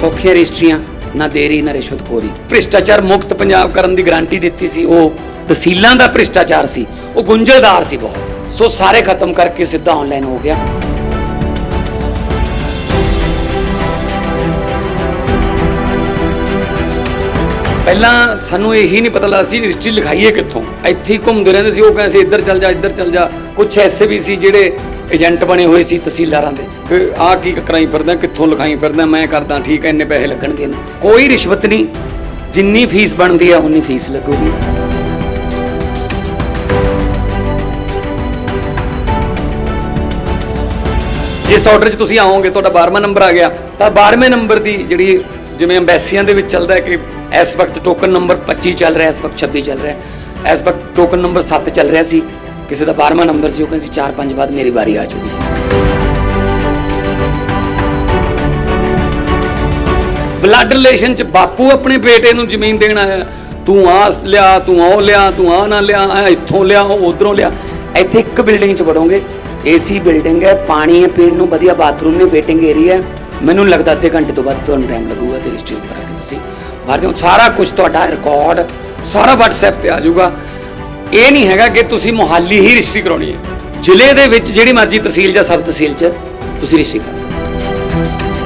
ਸੌਖੀਆਂ ਰਜਿਸਟਰੀਆਂ, ਨਾ ਦੇਰੀ ਨਾ ਰਿਸ਼ਵਤਖੋਰੀ ਭ੍ਰਿਸ਼ਟਾਚਾਰ ਮੁਕਤ ਪੰਜਾਬ ਕਰਨ ਦੀ ਗਾਰੰਟੀ ਦਿੱਤੀ ਸੀ, ਉਹ ਤਹਿਸੀਲਾਂ ਦਾ ਭ੍ਰਿਸ਼ਟਾਚਾਰ ਸੀ, ਉਹ ਗੁੰਝਲਦਾਰ ਸੀ ਬਹੁਤ। ਸੋ ਸਾਰੇ ਖਤਮ ਕਰਕੇ ਸਿੱਧਾ ਆਨਲਾਈਨ ਹੋ ਗਿਆ। ਪਹਿਲਾਂ ਸਾਨੂੰ ਇਹੀ ਨਹੀਂ ਪਤਾ ਲੱਗਦਾ ਸੀ ਰਜਿਸਟਰੀ ਲਿਖਾਈਏ ਕਿੱਥੋਂ। ਇੱਥੇ ਹੀ ਘੁੰਮਦੇ ਰਹਿੰਦੇ ਸੀ, ਉਹ ਕਹਿੰਦੇ ਸੀ ਇੱਧਰ ਚੱਲ ਜਾ, ਇੱਧਰ ਚੱਲ ਜਾ। ਕੁਝ ਐਸੇ ਵੀ ਸੀ ਜਿਹੜੇ ਏਜੰਟ ਬਣੇ ਹੋਏ ਸੀ ਤਹਿਸੀਲਦਾਰਾਂ ਦੇ। ਕਿ ਆਹ ਕੀ ਕਰਾਈ ਫਿਰਦਾ, ਕਿੱਥੋਂ ਲਿਖਾਈ ਫਿਰਦਾ, ਮੈਂ ਕਰਦਾ, ਠੀਕ ਐ ਇੰਨੇ ਪੈਸੇ ਲੱਗਣਗੇ ਨਾ। ਕੋਈ ਰਿਸ਼ਵਤ ਨਹੀਂ। ਜਿੰਨੀ ਫੀਸ ਬਣਦੀ ਆ, ਉਨੀ ਫੀਸ ਲੱਗੂਗੀ। ਜਿਸ ਆਰਡਰ 'ਚ ਤੁਸੀਂ ਆਓਗੇ, ਤੁਹਾਡਾ 12ਵਾਂ ਨੰਬਰ ਆ ਗਿਆ। ਤਾਂ 12ਵੇਂ ਨੰਬਰ ਦੀ ਜਿਹੜੀ ਜਿਵੇਂ ਐਮਬੈਸੀਆਂ ਦੇ ਵਿੱਚ ਚੱਲਦਾ ਹੈ ਕਿ ਇਸ ਵਕਤ ਟੋਕਨ ਨੰਬਰ 25 ਚੱਲ ਰਿਹਾ, ਇਸ ਵਕਤ 26 ਚੱਲ ਰਿਹਾ। ਇਸ ਵਕਤ ਟੋਕਨ ਨੰਬਰ 7 ਚੱਲ ਰਿਹਾ ਸੀ। ਕਿਸੇ ਦਾ 12ਵਾਂ ਨੰਬਰ ਸੀ, ਉਹ ਕਹਿੰਦੇ ਸੀ 4-5 ਬਾਅਦ ਮੇਰੀ ਵਾਰੀ ਆ ਜੂਗੀ। ਬਲੱਡ ਰਿਲੇਸ਼ਨ ਚ ਬਾਪੂ ਆਪਣੇ ਬੇਟੇ ਨੂੰ ਜ਼ਮੀਨ ਦੇਣ ਆਇਆ ਤੂੰ ਆ ਲਿਆ, ਤੂੰ ਉਹ ਲਿਆ, ਤੂੰ ਆ ਨਾ ਲਿਆ ਆ ਇੱਥੋਂ ਲਿਆ, ਉਹ ਉਧਰੋਂ ਲਿਆ। ਇੱਥੇ ਇੱਕ ਬਿਲਡਿੰਗ ਚ ਵੜੋਗੇ। ਏਸੀ ਬਿਲਡਿੰਗ ਹੈ, ਪਾਣੀ ਹੈ, ਪੀਣ ਨੂੰ ਵਧੀਆ ਬਾਥਰੂਮ ਨੇ ਵੇਟਿੰਗ ਏਰੀਆ ਹੈ। ਮੈਨੂੰ ਲੱਗਦਾ ਅੱਧੇ ਘੰਟੇ ਤੋਂ ਬਾਅਦ ਤੁਹਾਨੂੰ ਟਾਈਮ ਲੱਗੂਗਾ ਤੇ ਰਜਿਸਟਰੀ ਉੱਪਰ ਕੇ ਤੁਸੀਂ। ਬਾਹਰ ਜਾਓ, ਸਾਰਾ ਕੁਝ ਤੁਹਾਡਾ ਰਿਕਾਰਡ ਸਾਰਾ WhatsApp ਤੇ ਆ ਜਾਊਗਾ। ਇਹ ਨਹੀਂ ਹੈਗਾ ਕਿ ਤੁਸੀਂ ਮੁਹਾਲੀ ਹੀ ਰਜਿਸਟਰੀ ਕਰਾਉਣੀ ਹੈ। ਜ਼ਿਲ੍ਹੇ ਦੇ ਵਿੱਚ ਜਿਹੜੀ ਮਰਜ਼ੀ ਤਹਿਸੀਲ ਜਾਂ ਸਬ ਤਹਿਸੀਲ 'ਚ ਤੁਸੀਂ ਰਜਿਸਟਰੀ ਕਰਾ ਸਕਦੇ ਹੋ।